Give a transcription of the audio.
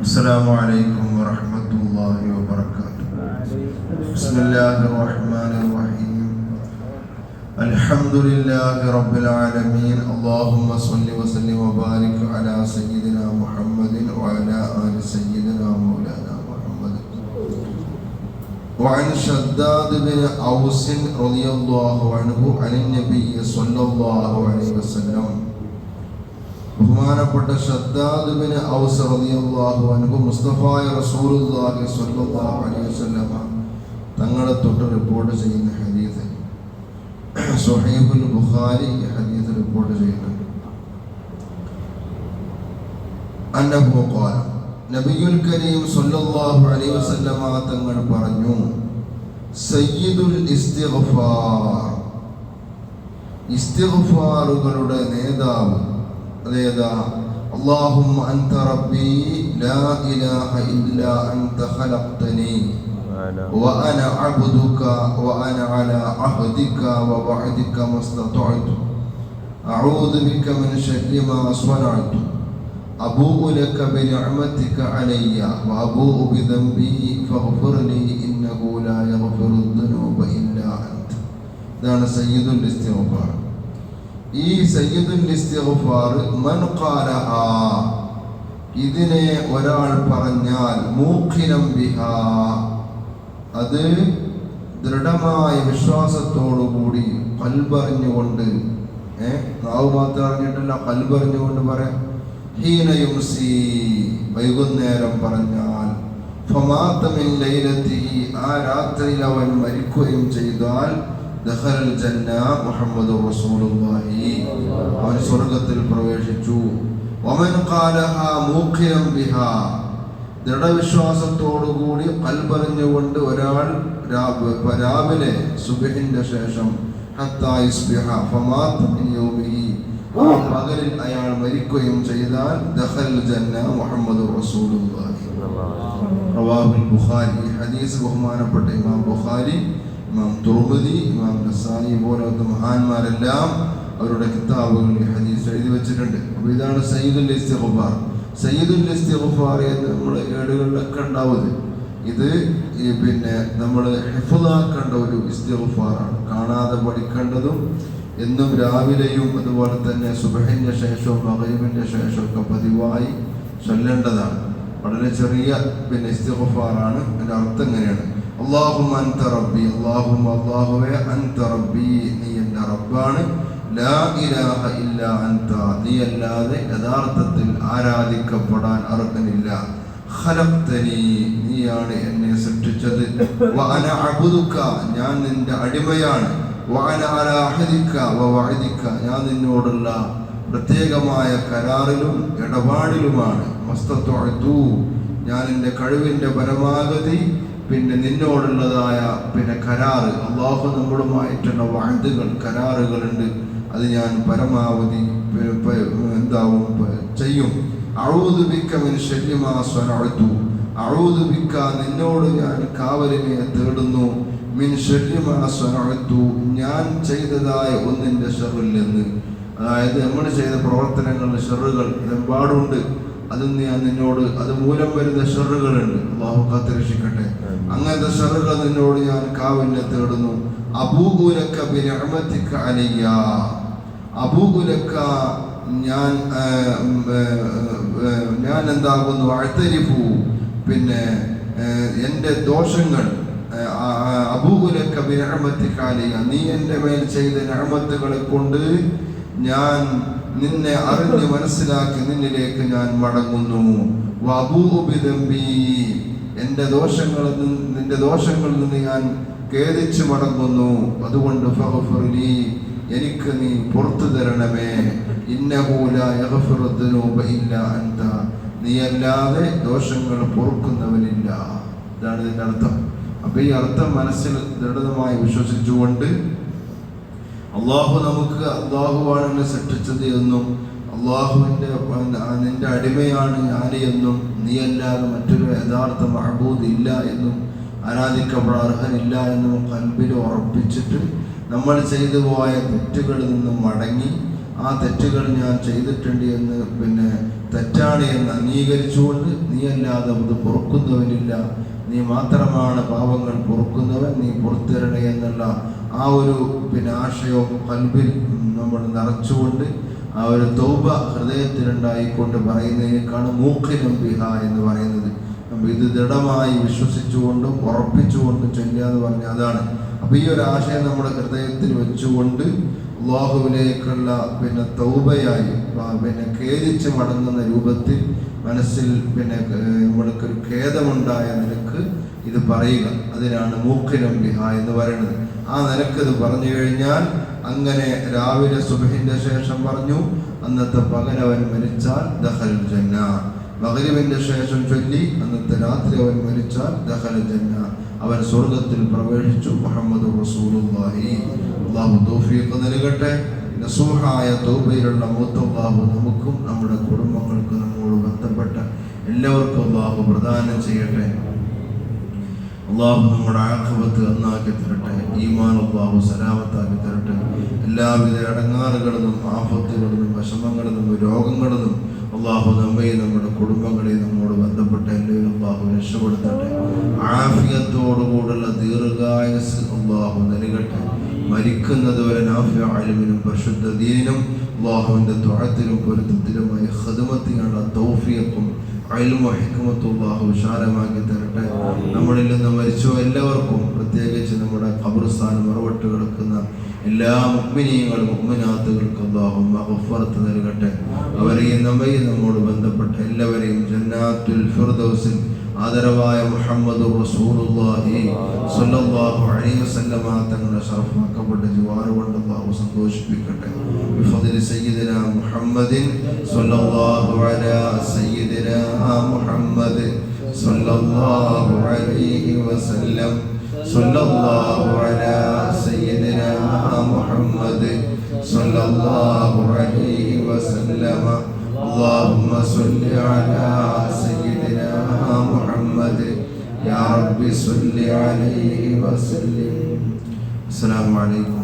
السلام عليكم ورحمة الله وبركاته بسم الله الرحمن الرحيم الحمد لله رب العالمين اللهم صل وسلم وبارك على سيدنا محمد وعلى آل سيدنا مولانا محمد وعن شداد بن أوس رضي الله عنه عن النبي صلى الله عليه وسلم ബഹുമാനപ്പെട്ട ബിൻ ഔസ് റളിയല്ലാഹു അൻഹു മുസ്തഫായ റസൂലുള്ളാഹി സ്വല്ലല്ലാഹു അലൈഹി വസല്ലമ തങ്ങളെ തൊട്ട് റിപ്പോർട്ട് ചെയ്യുന്ന ഹദീസ്. സുഹൈബുൽ ബുഖാരി ഹദീസ് റിപ്പോർട്ട് ചെയ്യുന്നുണ്ട്. അന്നഹു ഖാല നബിയുൽ കരീം സ്വല്ലല്ലാഹു അലൈഹി വസല്ലമ തങ്ങൾ പറഞ്ഞു സയ്യിദുൽ ഇസ്തിഗ്ഫാർ. ഇസ്തിഗ്ഫാറുകളുടെ നേതാവ് അതേതാ اللهم أنت ربي لا إله إلا أنت خلقتني وأنا عبدك وأنا على عهدك ووعدك ما استطعت أعوذ بك من شر ما صنعت أبوء لك بنعمتك علي وأبوء بذنبي فاغفر لي إنه لا يغفر الذنوب إلا أنت ഇതാണ് സയ്യിദുൽ ഇസ്തിഗ്ഫാർ ഈ സയ്യിദുൽ ഇതിനെ ഒരാൾ പറഞ്ഞാൽ മൂഖിനം ബിഹാ. അത് ദൃഢമായ വിശ്വാസത്തോടുകൂടി കൽബറിഞ്ഞുകൊണ്ട് ഏ നാവ് മാത്രം അറിഞ്ഞിട്ടല്ല കൽബറിഞ്ഞുകൊണ്ട് പറയാം. ഹീനയുംസി വൈകുന്നേരം പറഞ്ഞാൽ ഫമാത്തമിൻ ലൈലത്തിഹി ആ രാത്രിയിൽ അവൻ മരിക്കുകയും ചെയ്താൽ ദഖലൽ ജന്ന മുഹമ്മദ് റസൂലുള്ളാഹി. അവൻ സ്വർഗത്തിൽ പ്രവേശിച്ചു. വമൻ ഖാലഹ മൂഖിയം ബിഹാ. ദൃഢവിശ്വാസത്തോടുകൂടി കൽപറിഞ്ഞുകൊണ്ട് ഒരാൾ രാവ്- രാവിലെ സുബഹിന്റെ ശേഷം പകലിൽ അയാൾ മരിക്കുകയും ചെയ്താൽ ദഖൽ ജന്ന മുഹമ്മദ് റസൂലുള്ളാഹി. റവാഹുൽ ബുഖാരി. ഹദീസ് ബഹുമാനപ്പെട്ട ഇമാം ബുഖാരി ഇമാം തുർമുദി ഇമാം നസായി പോലത്തെ മഹാന്മാരെല്ലാം അവരുടെ കിതാബുകളിൽ ഹദീസ് എഴുതി വെച്ചിട്ടുണ്ട്. അപ്പോൾ ഇതാണ് സയ്യിദുൽ ഇസ്തിഗ്ഫാർ. സയ്യിദുൽ ഇസ്തിഗ്ഫാർ എന്ന് നമ്മൾ ഏടുകളിലൊക്കെ ഉണ്ടാവുന്നത്. ഇത് പിന്നെ നമ്മൾ ഹിഫുദാക്കേണ്ട ഒരു ഇസ്തിഗ്ഫാറാണ്. കാണാതെ പഠിക്കേണ്ടതും എന്നും രാവിലെയും അതുപോലെ തന്നെ സുബഹിന്റെ ശേഷവും മകയുവിന്റെ ശേഷവും ഒക്കെ പതിവായി ചൊല്ലേണ്ടതാണ്. വളരെ ചെറിയ പിന്നെ ഇസ്തിഗ്ഫാറാണ്. അതിന്റെ അർത്ഥം എങ്ങനെയാണ് അല്ലാഹുമ്മ അൻത റബ്ബി അള്ളാഹും അല്ലാഹുവേ അൻത റബ്ബി നീ എന്റെ റബ്ബാണ്. ലാ ഇലാഹ ഇല്ല അൻത നീ അല്ലാതെ യഥാർത്ഥത്തിൽ ആരാധിക്കപ്പെടാൻ അർഹനില്ല. ഖലഖ്തനി നീയാണ് എന്നെ സൃഷ്ടിച്ചത്. വഅന അബ്ദുക ഞാൻ നിന്റെ അടിമയാണ്. വഅന അലാ അഹദിക വവഅദിക ഞാൻ നിന്നോടുള്ള പ്രത്യേകമായ കരാറിലും ഇടപാടിലുമാണ്. മസ്തത്തു ഞാൻ എന്റെ കഴിവിന്റെ പരമാവധി പിന്നെ നിന്നോടുള്ളതായ പിന്നെ കരാറ്. അള്ളാഹു നമ്മളുമായിട്ടുള്ള വാഴ്ത്തുകൾ കരാറുകളുണ്ട്. അത് ഞാൻ പരമാവധി എന്താവും ചെയ്യും. അഴുതുപിക്ക മാ സ്വനഅ്തു. അഊദു ബിക്ക നിന്നോട് ഞാൻ കാവലിനെ തേടുന്നു. മിൻ ശല്യ മാ സ്വനഅ്തു. ഞാൻ ചെയ്തതായ ഒന്നിന്റെ ഷെറില്ലെന്ന് അതായത് നമ്മൾ ചെയ്ത പ്രവർത്തനങ്ങളുടെ ഷെറുകൾ ഇതെമ്പാടുണ്ട് അതിൽ ഞാൻ നിന്നോട് അത് മൂലം വരുന്ന ഷെറുകളുണ്ട്. അള്ളാഹു കാത്തിരക്ഷിക്കട്ടെ. അങ്ങനത്തെ ഷെറുകൾ നിന്നോട് ഞാൻ കാവിന്റെ തേടുന്നു അബൂകുലക്ക ബിനിഅമതിക അലയ്യ അബൂകുലക്ക ഞാൻ ഞാൻ എന്താകുന്നു? അഴ്ത്തരിഫു പിന്നെ എന്റെ ദോഷങ്ങൾ അബൂകുലക്ക ബിനിഅമതിക അലയ്യ നീ എന്റെ മേൽ ചെയ്ത രഹമത്തുകളെ കൊണ്ട് ഞാൻ നിന്നെ അറിഞ്ഞ് മനസ്സിലാക്കി നിന്നിലേക്ക് ഞാൻ മടങ്ങുന്നു. എന്റെ ദോഷങ്ങളിൽ നിന്ന് നിന്റെ ദോഷങ്ങളിൽ നിന്ന് ഞാൻ ഖേദിച്ചു മടങ്ങുന്നു. അതുകൊണ്ട് എനിക്ക് നീ പുറത്തു തരണമേ. ഇന്നഹു ലാ യഗ്ഫിറു ദുനൂബ ഇല്ലാ നീ അല്ലാതെ ദോഷങ്ങൾ പൊറുക്കുന്നവനില്ല. ഇതാണ് ഇതിന്റെ അർത്ഥം. അപ്പൊ ഈ അർത്ഥം മനസ്സിൽ ദൃഢമായി വിശ്വസിച്ചുകൊണ്ട് അള്ളാഹു നമുക്ക് അള്ളാഹുവാണ് സൃഷ്ടിച്ചത് എന്നും അള്ളാഹുവിന്റെ നിന്റെ അടിമയാണ് ഞാൻ എന്നും നീയല്ലാതെ മറ്റൊരു യഥാർത്ഥ മഹബൂദ് ഇല്ല എന്നും ആരാധിക്കപ്പെടാൻ അർഹനില്ല എന്നും കൽബിൽ ഉറപ്പിച്ചിട്ട് നമ്മൾ ചെയ്തു പോയ തെറ്റുകളിൽ നിന്നും മടങ്ങി ആ തെറ്റുകൾ ഞാൻ ചെയ്തിട്ടുണ്ട് എന്ന് പിന്നെ തെറ്റാണ് എന്ന് അംഗീകരിച്ചുകൊണ്ട് നീ അല്ലാതെ അത് പൊറുക്കുന്നവനില്ല. നീ മാത്രമാണ് പാപങ്ങൾ പൊറുക്കുന്നവൻ. നീ പുറത്തിരണേ എന്നുള്ള ആ ഒരു പിന്നെ ആശയവും കൽബിൽ നമ്മൾ നിറച്ചുകൊണ്ട് ആ ഒരു തൗബ ഹൃദയത്തിലുണ്ടായിക്കൊണ്ട് പറയുന്നതിനേക്കാണ് മൂക്കിനും ബിഹ എന്ന് പറയുന്നത്. നമ്മൾ ഇത് ദൃഢമായി വിശ്വസിച്ചുകൊണ്ടും ഉറപ്പിച്ചുകൊണ്ടും ചൊല്ലുക എന്ന് പറഞ്ഞാൽ അതാണ്. അപ്പോൾ ഈ ഒരു ആശയം നമ്മുടെ ഹൃദയത്തിൽ വെച്ചുകൊണ്ട് അള്ളാഹുവിലേക്കുള്ള പിന്നെ തൗബയായി പിന്നെ ഖേദിച്ച് മടങ്ങുന്ന രൂപത്തിൽ മനസ്സിൽ പിന്നെ ഏർ, നമ്മൾക്ക് ഒരു ഖേദമുണ്ടായ നിനക്ക് ഇത് പറയുക അതിനാണ് മൂക്കിനും ബിഹ എന്ന് പറയുന്നത്. ആ ഇത് പറഞ്ഞു കഴിഞ്ഞാൽ അങ്ങനെ രാവിലെ സുബഹിന്റെ ശേഷം പറഞ്ഞു അന്നത്തെ പകലവൻ മരിച്ചാൽ ദഹൽ ജന്ന. മകരിവിന്റെ ശേഷം ചൊല്ലി അന്നത്തെ രാത്രി അവൻ മരിച്ചാൽ ദഹൽ ജന്ന. അവൻ സ്വർഗത്തിൽ പ്രവേശിച്ചു മുഹമ്മദ് റസൂലുള്ളാഹി. നൽകട്ടെ. നസൂഹായ തോബയിലുള്ള മൂത്തല്ലാഹു നമുക്കും നമ്മുടെ കുടുംബങ്ങൾക്കും നമ്മോട് ബന്ധപ്പെട്ട എല്ലാവർക്കും അള്ളാഹു പ്രദാനം ചെയ്യട്ടെ. അള്ളാഹു നമ്മുടെ ആഖബത്ത് നന്നാക്കി തരട്ടെ ഈമാൻ അള്ളാഹു സലാമത്താക്കി തരട്ടെ. എല്ലാവിധ അടങ്ങാറുകളിലും നിന്നും വിഷമങ്ങളിലും രോഗങ്ങളിലും അള്ളാഹു നമ്മയും നമ്മുടെ കുടുംബങ്ങളെയും നമ്മോട് ബന്ധപ്പെട്ട എല്ലാവരും അള്ളാഹു രക്ഷപ്പെടുത്തട്ടെ. ആഫിയത്തോടുകൂടുള്ള ദീർഘായസ് അള്ളാഹു നൽകട്ടെ. മരിക്കുന്നതുവരെ നാഫിയ അലിമിനും പരിശുദ്ധ ദീനും അള്ളാഹുവിന്റെ ത്വഴത്തിലും പൊരുത്തത്തിലുമായ ഹതുമത്തിനുള്ള തൗഫിയക്കും അയൽമോ ഹിക്കുമത്തും അള്ളാഹു തരട്ടെ. നമ്മളിൽ നിന്ന് മരിച്ചു എല്ലാവർക്കും പ്രത്യേകിച്ച് നമ്മുടെ ഖബർസ്ഥാനം മറുപട്ട് കിടക്കുന്ന എല്ലാ മുഗ്മിനീയങ്ങളും മുഗ്മിനാത്തുകൾക്കും അള്ളാഹു മഹഫറത്ത് നൽകട്ടെ. അവരെയും നമ്മയും നമ്മോട് ബന്ധപ്പെട്ട എല്ലാവരെയും ജന്നാത്തുൽ ഫിർദൗസിൽ ആദരവായ മുഹമ്മദ് റസൂലുള്ളാഹി സ്വല്ലല്ലാഹു അലൈഹി വസല്ലമ തങ്ങളുടെ ഷറഫാക്കപ്പെട്ട ജിവാറ് കൊണ്ട് അള്ളാഹു സന്തോഷിപ്പിക്കട്ടെ ബിഫദ്ലി സയ്യിദിന മുഹമ്മദിൻ സ്വല്ലല്ലാഹു അലാ സയ്യിദിന മുഹമ്മദ് സ്വല്ലല്ലാഹു അലൈഹി വസല്ലം സ്വല്ലല്ലാഹു അലാ സയ്യിദിന മുഹമ്മദ് സ്വല്ലല്ലാഹു അലൈഹി വസല്ലമ اللهم صل على سيدنا محمد محمد یا رب صلی علیہ وسلم۔ السلام علیکم۔